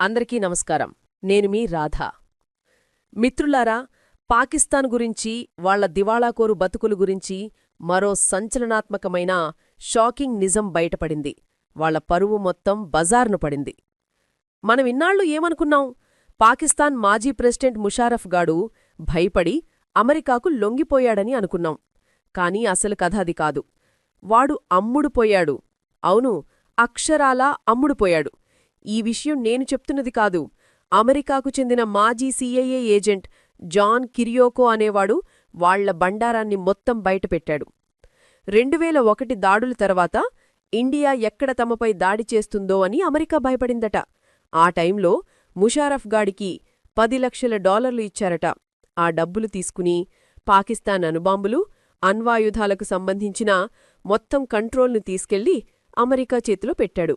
అందరికీ నమస్కారం. నేను మీ రాధ. మిత్రులారా పాకిస్తాన్ గురించి వాళ్ళ దివాళాకోరు బతుకులు గురించి మరో సంచలనాత్మకమైన షాకింగ్ నిజం బయటపడింది. వాళ్ళ పరువు మొత్తం బజార్ను పడింది. మనం ఇన్నాళ్ళు ఏమనుకున్నాం? పాకిస్తాన్ మాజీ ప్రెసిడెంట్ ముషారఫ్ గాడు భయపడి అమెరికాకు లొంగిపోయాడని అనుకున్నాం. కాని అసలు కథ అది కాదు. వాడు అమ్ముడుపోయాడు అవును అక్షరాలా అమ్ముడుపోయాడు ఈ విషయం నేను చెప్తున్నది కాదు. అమెరికాకు చెందిన మాజీ సీఐఏ ఏజెంట్ జాన్ కిరియోకో అనేవాడు వాళ్ళ బండారాన్ని మొత్తం బయటపెట్టాడు రెండువేల ఒకటి దాడుల తర్వాత ఇండియా ఎక్కడ తమపై దాడి చేస్తుందో అని అమెరికా భయపడిందట. ఆ టైంలో ముషారఫ్ గాడికి పది లక్షల డాలర్లు ఇచ్చారట. ఆ డబ్బులు తీసుకుని పాకిస్తాన్ అణుబాంబులు అణ్వాయుధాలకు సంబంధించిన మొత్తం కంట్రోల్ను తీసుకెళ్ళి అమెరికా చేతిలో పెట్టాడు.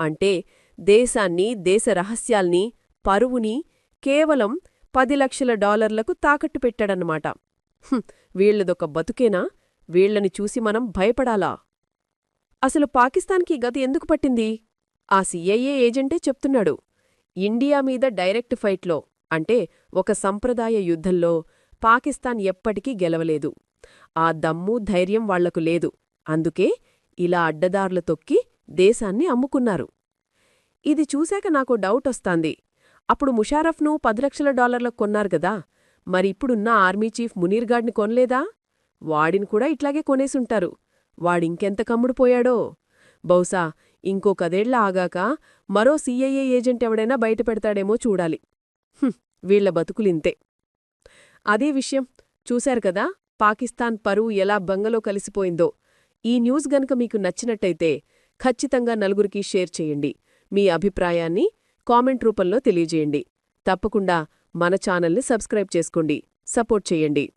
అంటే దేశాన్ని దేశ రహస్యాల్ని పరువుని కేవలం పది లక్షల డాలర్లకు తాకట్టు పెట్టాడన్నమాట. వీళ్ళదొక బతుకేనా? వీళ్ళని చూసి మనం భయపడాలా? అసలు పాకిస్తాన్కి గత గతి ఎందుకు పట్టింది? ఆ సిఐఏ ఏజెంటే చెప్తున్నాడు. ఇండియా మీద డైరెక్ట్ ఫైట్లో అంటే ఒక సంప్రదాయ యుద్ధంలో పాకిస్తాన్ ఎప్పటికీ గెలవలేదు. ఆ దమ్ము ధైర్యం వాళ్ళకు లేదు. అందుకే ఇలా అడ్డదార్లు తొక్కి దేశాన్ని అమ్ముకున్నారు. ఇది చూశాక నాకు డౌట్ వస్తాంది. అప్పుడు ముషారఫ్ను పది లక్షల డాలర్లకు కొన్నారు గదా మరి ఇప్పుడున్న ఆర్మీ చీఫ్ మునీర్గాడ్ని కొనలేదా? వాడిని కూడా ఇట్లాగే కొనేసుంటారు. వాడింకెంత కమ్ముడుపోయాడో బహుశా ఇంకో కదేళ్ళ ఆగాక మరో సీఐఏ ఏజెంట్ ఎవడైనా బయటపెడతాడేమో చూడాలి. వీళ్ళ బతుకులింతే. అదే విషయం. చూశారు కదా పాకిస్తాన్ పరువు ఎలా బంగలో కలిసిపోయిందో. ఈ న్యూస్ గనక మీకు నచ్చినట్టయితే ఖచ్చితంగా నలుగురికి షేర్ చేయండి. మీ అభిప్రాయాన్ని కామెంట్ రూపంలో తెలియజేయండి. తప్పకుండా మన ఛానల్ని సబ్స్క్రైబ్ చేసుకోండి. సపోర్ట్ చేయండి.